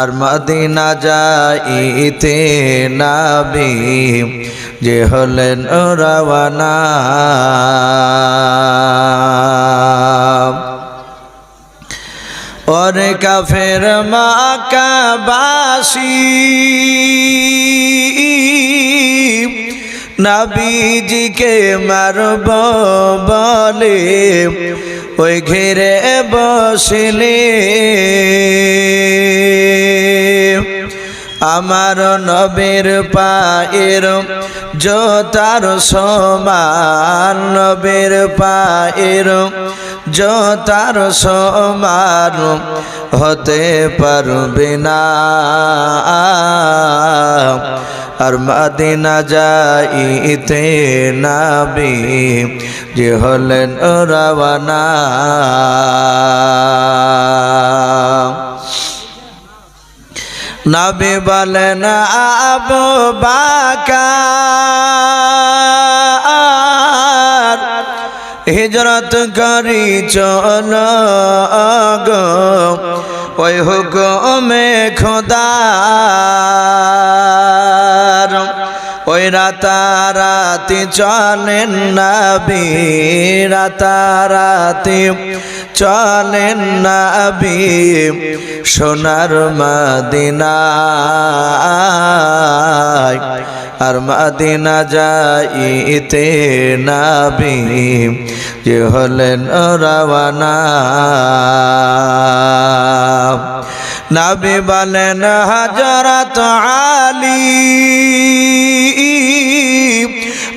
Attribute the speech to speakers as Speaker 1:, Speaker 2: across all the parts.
Speaker 1: আর Medina যাইতে নাবি, যে হলেন রওয়ানা। ওরে কাফের মাকাবাসী, নাবিজিকে মারব বলে, ওই ঘেরে বসলে। আমার নবের পায়ের জোতার সমান, নবের পায়ের জোতার সমান হতে পারবে না। আর মাদিনা যাইতে নাবি, যে হলেন রাওয়ানা। নবী বলেন, আবু বাকার, হিজরত করি চল গো, ওই হুকুমে খোদার। ওই রাতারাতি চলেন নবী, রাতারাতি চলেন নবী সোনার মদিনায়। আর মদিনা যাইতে নাবি যে হলেন রাওয়ানা। নাবি বলেন হজরত আলী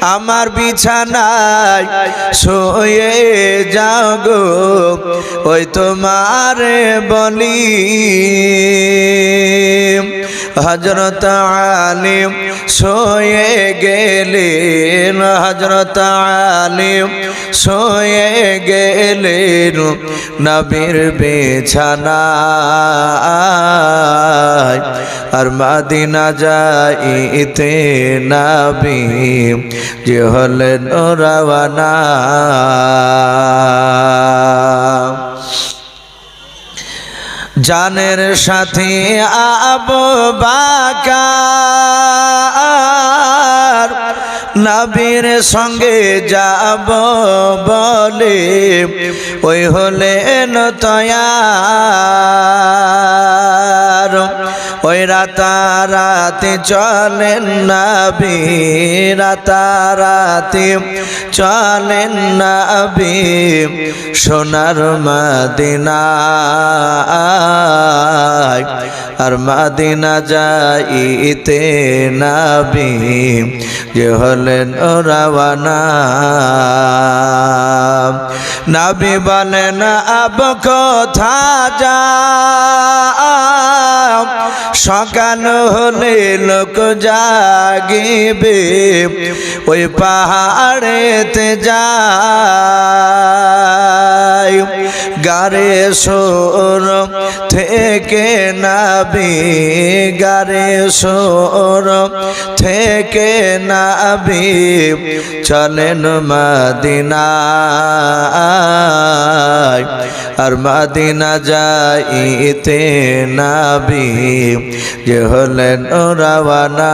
Speaker 1: আমার বিছানায় শোয়ে যাও গো। ওই তোমারে বলি। হজরত আলিম শুয়ে গেলেন হজরত আলিম শুয়ে গেলেন নবীর বিছানায়। আর মাদিনা যাইতে নাবি যে হলেন রাওয়ানা। জানের সাথে আবু বাকার নবীর সঙ্গে যাব বলে ওই হলেন তয়ার। ওই রাতারাতি চলেন নবী, রাতারাতি চলেন নবী, সোনার মদিনায় আর মদিনা যাইতে নাবি, যে হলেন রাওয়ানা। নাবি বলেন, আব কথা যা সকাল হলে লোক জাগিবে, ওই পাহাড়েতে যায় গারে সোর থেকে নাবি গারে সোর থেকে নাবি চলেন মদিনায়। আর মদিনা যাইতে নাবি যে হলেন রাওয়ানা।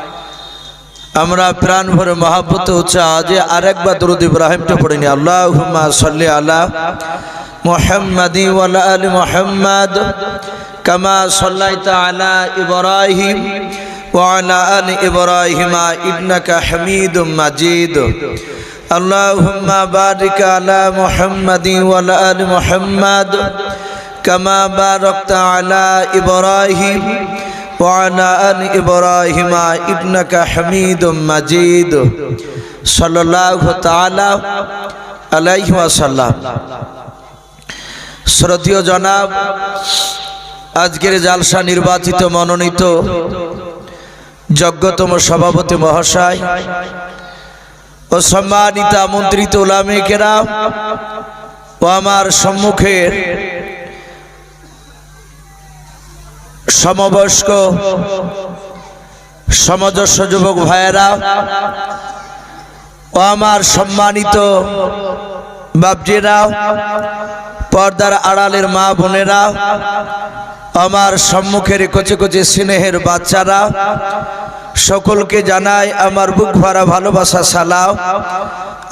Speaker 1: আমরা প্রাণ ভরে মহাব্বত হচ্ছে আজ আরেকবার দরুদ ইব্রাহিমটা পড়িনি আল্লাহ সাল্লি আলা মোহাম্মদি ওয়ালা আলী মোহাম্মদ কামা সাল্লাইতা আলা ইব্রাহিম وعلى آل إبراهيم إنك حميد مجيد اللهم بارك على محمد وعلى آل محمد كما باركت على إبراهيم وعلى آل إبراهيم إنك حميد مجيد صلى الله تعالى عليه وسلم শ্রদ্ধীয় জনাব আজকের জালসা নির্বাচিত মনোনীত যোগ্যতম সভাপতি মহাশয় ও সম্মানিত আমন্ত্রিত ওলামেকেরা ও আমার সম্মুখের সমবয়স্ক সমজস্ব যুবক ভাইয়েরা, ও আমার সম্মানিত বাবজিরা পর্দার আড়ালের মা বোনেরা, আমার সম্মুখের কচে কচে স্নেহের বাচ্চারা, সকলকে জানাই আমার বুক ভরা ভালোবাসা, সালাম।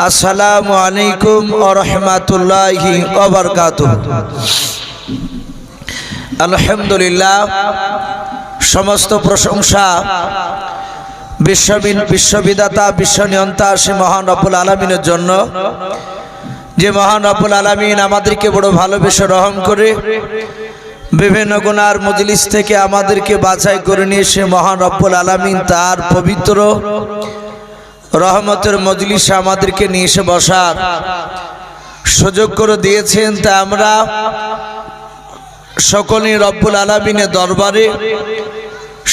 Speaker 1: আসসালামু আলাইকুম ও রহমাতুল্লাহি ওবরকাত আলহামদুলিল্লাহ, সমস্ত প্রশংসা বিশ্ববিন বিশ্ববিদাতা বিশ্ব বিশ্বনিয়ন্তা, সে মহান রব্বুল আলমিনের জন্য। যে মহান রব্বুল আলমিন আমাদেরকে বড় ভালোবেসে রহম করে বিভিন্ন গুণার মজলিস থেকে আমাদেরকে বাছাই করে নিয়ে সে মহান রব্বুল আলমিন তার পবিত্র রহমতের মজলিসে আমাদেরকে নিয়ে এসে বসার সুযোগ করে দিয়েছেন। তা আমরা সকলেই রব্বুল আলমিনের দরবারে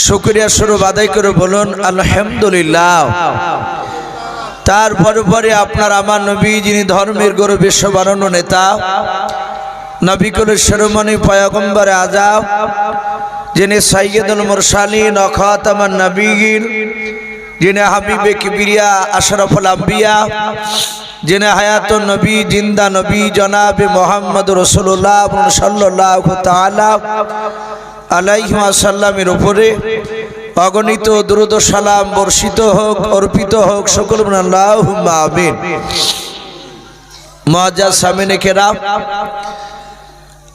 Speaker 1: শুক্রিয়া স্বরূপ আদায় করে বলুন, আলহামদুলিল্লাহ। তারপরে পরে আপনার আমার নবী, যিনি ধর্মের গরু বিশ্ব বানানো নেতা নবিকুল শিরোমণি পয়গম্বর আজাব, যিনি সাইয়দুল মুরসালিন অখাতামান নবীন যিনি হাবিবে কিবিরিয়া, আশরাফুল আম্বিয়া যিনি হায়াতুন নবী, জিন্দা নবী, জনাবে মোহাম্মদ রসুল্লাহ সাল্লাহ তালা আলাইসাল্লামের উপরে অগণিত দ্রুত সালাম বর্ষিত হোক, অর্পিত হোক, সকল আমিন। মহাজা সামিনে কেরাম,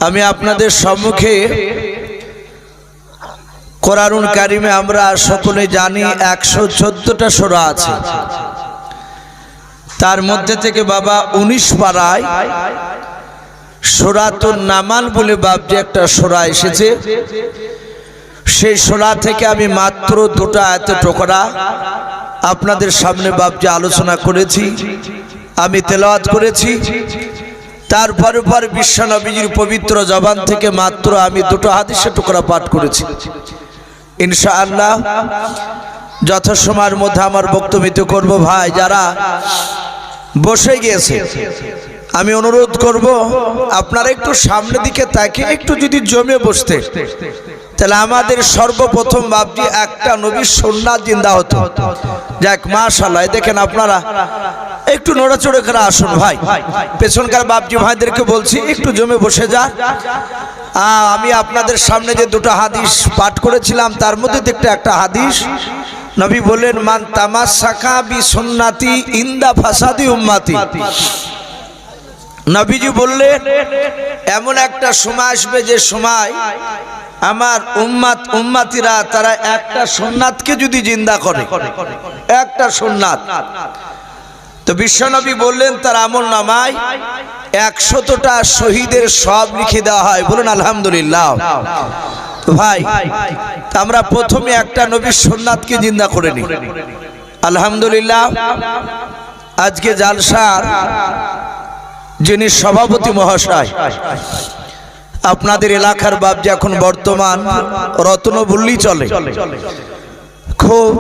Speaker 1: আমি আপনাদের সম্মুখে কোরআনুল কারিমে আমরা সকলে জানি একশো চোদ্দটা সোরা আছে। তার মধ্যে থেকে বাবা উনিশ পাড়ায় সোরাতুন নামাল বলে বাবজি একটা সোরা এসেছে। সেই সোরা থেকে আমি মাত্র দুটা এত টোকরা আপনাদের সামনে বাবজি আলোচনা করেছি, আমি তেলাওয়াত করেছি। তারপরে পর বিশ্বনবীজির পবিত্র জবান থেকে মাত্র আমি দুটো হাদিসে টুকরা পাঠ করেছি। ইনশাআল্লাহ যথাসময়ের মধ্যে আমার বক্তব্য করব ভাই, যারা বসে গিয়েছে, আমি অনুরোধ করব আপনারা একটু সামনের দিকে তাকিয়ে একটু যদি জমে বসতে, তাহলে আমাদের সর্বপ্রথম বাপজি একটা নবীর সন্ন্যাস জিন্দা হতো। যাক মাশাল্লাহ দেখেন আপনারা, একটু নড়াচড়ে করে আসুন ভাই। পেছনকার বাপজি ভাইদেরকে বলছি, একটু জমে বসে যা আমি আপনাদের সামনে যে দুটো হাদিস পাঠ করেছিলাম, তার মধ্যে দেখতে একটা হাদিস। নবী বললেন, মান তামাস শাখা বি সন্নাতি ইন্দা ফাসাদি উম্মাতি। নবীজি বললেন, এমন একটা সময় আসবে যে সময় আমার উম্মাত উম্মাতিরা তারা একটা সোননাথকে যদি জিন্দা করে। একটা সোননাথ তো বিশ্বনবী বললেন, তার আমল নামায় একশতটা শহীদের সব লিখে দেওয়া হয়। বলুন, আলহামদুলিল্লাহ। ভাই আমরা প্রথমে একটা নবীর সোননাথকে জিন্দা করে নিই। আলহামদুলিল্লাহ, আজকে জালসার যিনি সভাপতি মহাশয়, আপনাদের এলাকার যে এখন বর্তমান রত্ন বললেই চলে। খুব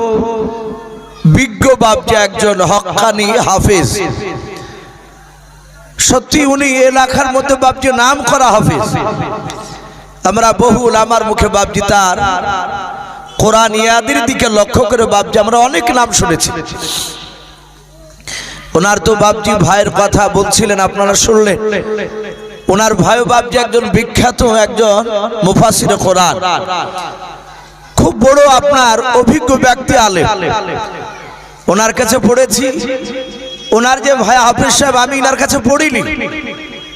Speaker 1: বিজ্ঞ যে একজন হকানি হাফেজ। সত্যি উনি এলাকার মধ্যে বাপজি নাম করা হাফেজ। আমরা বহুল আমার মুখে বাপজি তার কোরআন ইয়াদের দিকে লক্ষ্য করে বাপজি, আমরা অনেক নাম শুনেছি। ওনার তো বাপজি ভাইয়ের কথা বলছিলেন, আপনারা শুনলেন। ওনার ভাই বাপজি একজন বিখ্যাত একজন মুফাসির কোরআন। খুব বড় আপনার অভিজ্ঞ ব্যক্তি আলে ওনার কাছে পড়েছি। ওনার যে ভাই হাফিজ সাহেব, আমি ওনার কাছে পড়িনি।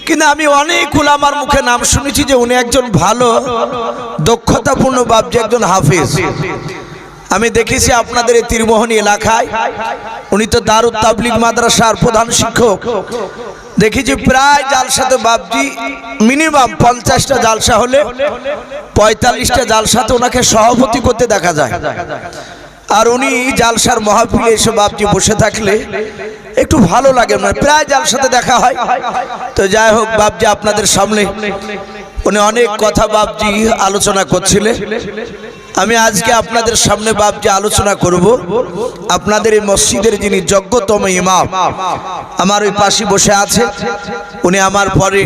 Speaker 1: কিন্তু আমি অনেক আমার মুখে নাম শুনেছি যে উনি একজন ভালো, দক্ষতাপূর্ণ বাপজি, একজন হাফিজ। আমি দেখেছি আপনাদের এই তীরমোহনী এলাকায়। উনি তো দারুদ তাবলিগ মাদ্রাসার প্রধান শিক্ষক। দেখেছি প্রায় জালসাতে বাপজি, মিনিমাম পঞ্চাশটা জালসা হলে পঁয়তাল্লিশটা জালসাতে ওনাকে সভাপতি করতে দেখা যায়। আর উনি জালসার মহাফিলে এসে বাপজি বসে থাকলে একটু ভালো লাগে না প্রায় জালসাতে দেখা হয়। তো যাই হোক বাপজি আপনাদের সামনে। উনি অনেক কথা বাবজি আলোচনা করছিলেন। আমি আজকে আপনাদের সামনে বাবজি আলোচনা করব। আপনাদের এই মসজিদের যিনি যোগ্যতম ইমাম আমার ওই পাশে বসে আছে। উনি আমার পরে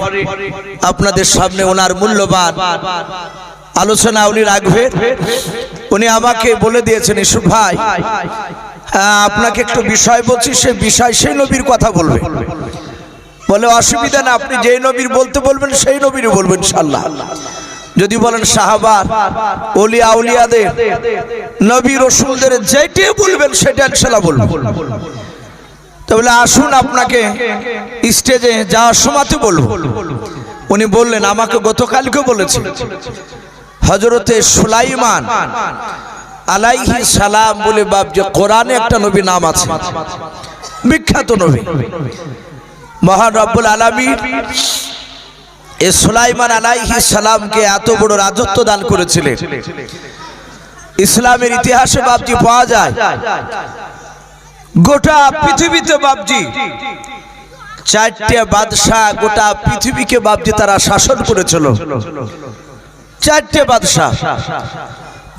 Speaker 1: আপনাদের সামনে ওনার মূল্যবান আলোচনা উনি রাখবেন। উনি আমাকে বলে দিয়েছেন, ইসুফ ভাই আপনাকে একটু বিষয় বলছি, সে বিষয় সেই নবীর কথা বলবে। বলে, অসুবিধা না, আপনি যেই নবীর বলতে বলবেন, সেই নবীর বলবেন সাল্লাহ যদি বলেন, সাহাবার, অলিয়া আউলিয়াদের নবী, রসুলদের যেটি বলবেন, সেটা ইনশাল্লাহ বলবেন তো বলে, আসুন আপনাকে স্টেজে যাওয়ার সময়তে বলব। উনি বললেন, আমাকে গতকালকে বলেছে। হজরতে সুলাইমান আলাইহি সালাম বলে, বাপ, যে কোরআনে একটা নবী নাম আছে। বিখ্যাত নবী। মহান রব্বুল আলমী এ সুলাইমান আলাইহি সালামকে এত বড় রাজত্ব দান করেছিলেন। ইসলামের ইতিহাসে বাপজি পাওয়া যায়। গোটা পৃথিবীতে বাপজি চারটে বাদশাহ গোটা পৃথিবীকে বাপজি তারা শাসন করেছিল। চারটে বাদশাহ।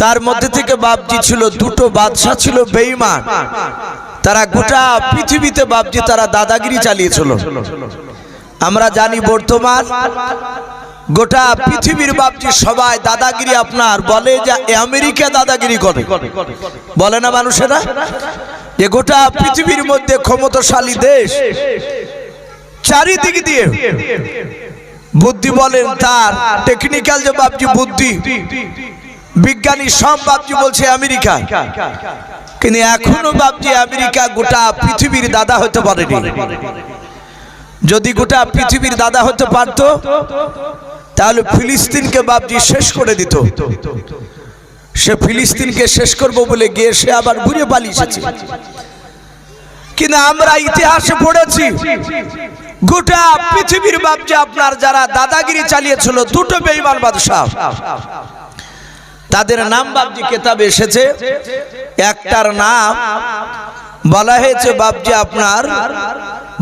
Speaker 1: তার মধ্যে থেকে বাপজি ছিল, দুটো বাদশাহ ছিল বেঈমান। তারা গোটা পৃথিবীতে বাপজি, তারা দাদাগিরি চালিয়েছিল। আমরা জানি বর্তমান, গোটা পৃথিবীর বাপজি সবাই দাদাগিরি আপনার, বলে যে আমেরিকা দাদাগিরি করে। বলে না মানুষেরা? যে গোটা পৃথিবীর মধ্যে ক্ষমতাশালী দেশ, চারিদিক দিয়ে। বুদ্ধি বলেন তার টেকনিক্যাল যে বাপজি বুদ্ধি, বিজ্ঞানী সব বাপজি বলছে আমেরিকা। কিন্তু এখনও বাপজি আমেরিকা গোটা পৃথিবীর দাদা হতে পারেনি। যদি গোটা পৃথিবীর দাদা হতে পারতো, তাহলে ফিলিস্তিনকে বাপজি শেষ করে দিত। সে ফিলিস্তিনকে শেষ করব বলে গিয়ে সে আবার ঘুরে পালিয়েছে কিন্তু আমরা ইতিহাসে পড়েছি গোটা পৃথিবীর বাপজি আপনার যারা দাদাগিরি চালিয়েছিল দুটো বেইমান বাদশাহ। তাদের নাম বাপজি কেতাবে এসেছে। একটার নাম বলা হয়েছে বাপজি আপনার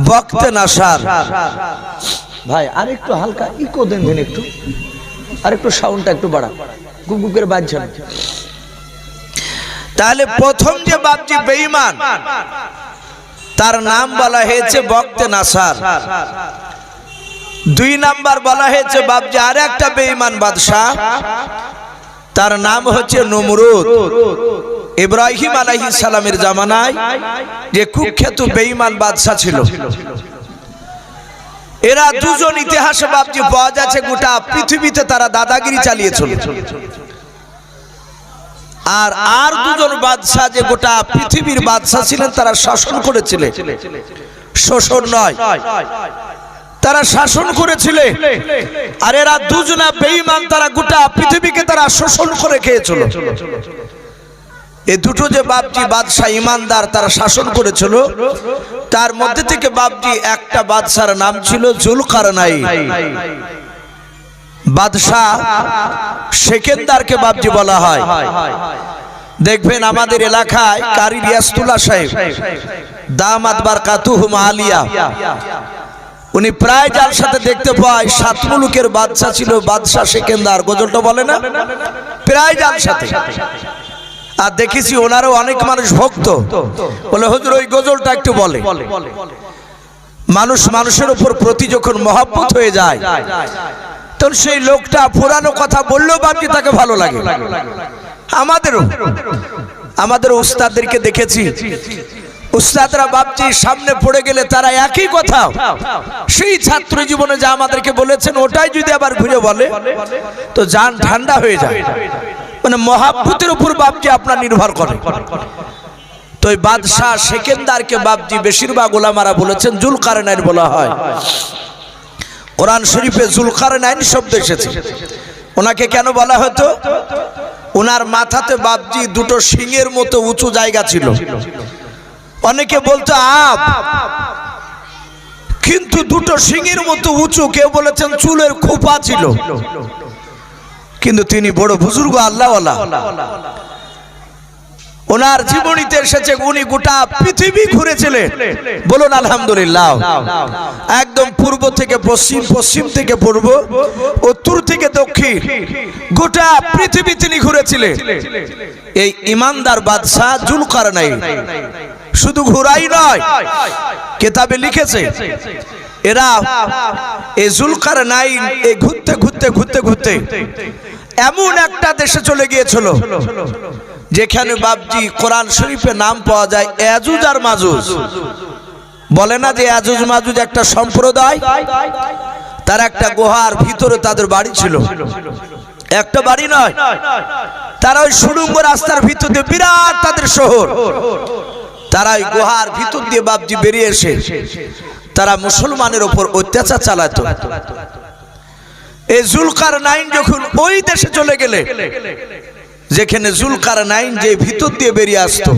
Speaker 1: বক্তে নাসার। ভাই আর একটু হালকা ইকো দেন দেন একটু। আর একটু সাউন্ডটা একটু বাড়া গুগুকের বাজছে তাহলে প্রথম যে বাপজি বেঈমান তার নাম বলা হয়েছে বক্তে নাসার। দুই নাম্বার বলা হয়েছে বাবজি আর একটা বেঈমান বাদশাহ। তার নাম হচ্ছে নমরুদ। ইব্রাহিম আলাইহিস সালামের জামানায় যে কুখ্যাত বেঈমান বাদশাহ ছিল। এরা দুজন ইতিহাসে বাপজি পাওয়া যাচ্ছে গোটা পৃথিবীতে তারা দাদাগিরি চালিয়েছিল। আর আর দুজন বাদশাহ যে গোটা পৃথিবীর বাদশাহ ছিলেন তারা শাসন করেছিলেন। শোষণ নয়। তারা শাসন করেছিলে আর এরা দুজনা বেঈমান তারা গোটা পৃথিবীকে তারা শোষণ করে খেয়েছিল। এই দুটো যে বাপজি বাদশাহ ইমানদার তারা শাসন করেছিল তার মধ্যে থেকে বাপজি একটা বাদশার নাম ছিল জুলকারনাই বাদশাহ সেকেন্দারকে বাপজি বলা হয়। দেখবেন আমাদের এলাকায় কারি রিয়াস্তুল্লাহ সাহেব, দামাত বার কাতুহুম আলিয়া, উনি প্রায় যার সাথে দেখতে পায়, সাত মুলুকের বাদশাহ ছিল, বাদশাহ সেকেন্দার, গজলটা বলে না? প্রায় যার সাথে। আর দেখেছি ওনারও অনেক মানুষ ভক্ত। বলে, হুজুর, ওই গজলটা একটু বলে। মানুষ মানুষের উপর প্রতি যখন মহাব্বত হয়ে যায় তখন সেই লোকটা পুরানো কথা বললেও বাকি তাকে ভালো লাগে। আমাদেরও। আমাদের উস্তাদদেরকে দেখেছি। উস্তাদরা বাপজি সামনে পড়ে গেলে তারা একই কথা। সেই ছাত্র জীবনে যা আমাদেরকে বলেছেন, ওটাই যদি আবার ঘুরে বলে, তো যান ঠান্ডা হয়ে যায় মানে মহাব্বতের উপর বাপজি আপনার নির্ভর করে। তো ওই বাদশাহ সেকেন্দারকে বাপজি বেশিরভাগ ওলামারা বলেছেন জুল কারেনাইন বলা হয়। কোরআন শরীফে জুলকার নাইন শব্দ এসেছে। ওনাকে কেন বলা হতো? ওনার মাথাতে বাপজি দুটো সিংহের মতো উঁচু জায়গা ছিল। অনেকে বলতো, আপ, কিন্তু দুটো সিংহের মতো উঁচু, কেউ বলেছেন চুলের খোপা ছিল। কিন্তু তিনি বড় বুজুর্গ আল্লাহ ওনার জীবনীতে এসেছে, উনি গোটা পৃথিবী ঘুরেছিলেন। বলুন, আলহামদুলিল্লাহ। একদম পূর্ব থেকে পশ্চিম পশ্চিম থেকে পূর্ব, উত্তর থেকে দক্ষিণ, গোটা পৃথিবী তিনি ঘুরেছিলেন। এই ইমানদার বাদশাহ জুলকার নাই শুধু ঘুরাই নয়, কেতাবে লিখেছে, এরা এই জুলকার নাইন এই ঘুরতে ঘুরতে ঘুরতে ঘুরতে, এমন একটা দেশে চলে গিয়েছিল। যেখানে বাবজি কোরআন শরীফে নাম পাওয়া যায় এজুজ আর মাজুজ। বলে না যে এজুজ মাজুজ একটা সম্প্রদায়? তার একটা গুহার ভিতরে তাদের বাড়ি ছিল। একটা বাড়ি নয়। তারা ওই সুড়ঙ্গ রাস্তার ভিতর দিয়ে বিরাট তাদের শহর। তারা ওই গুহার ভিতর দিয়ে বাবজি বেরিয়ে এসে তারা মুসলমানের ওপর অত্যাচার চালাতো। এই জুলকার নাইন যখন ওই দেশে চলে গেলে যেখানে জুলকার নাইন যে ভিতর দিয়ে বেরিয়ে আসতো।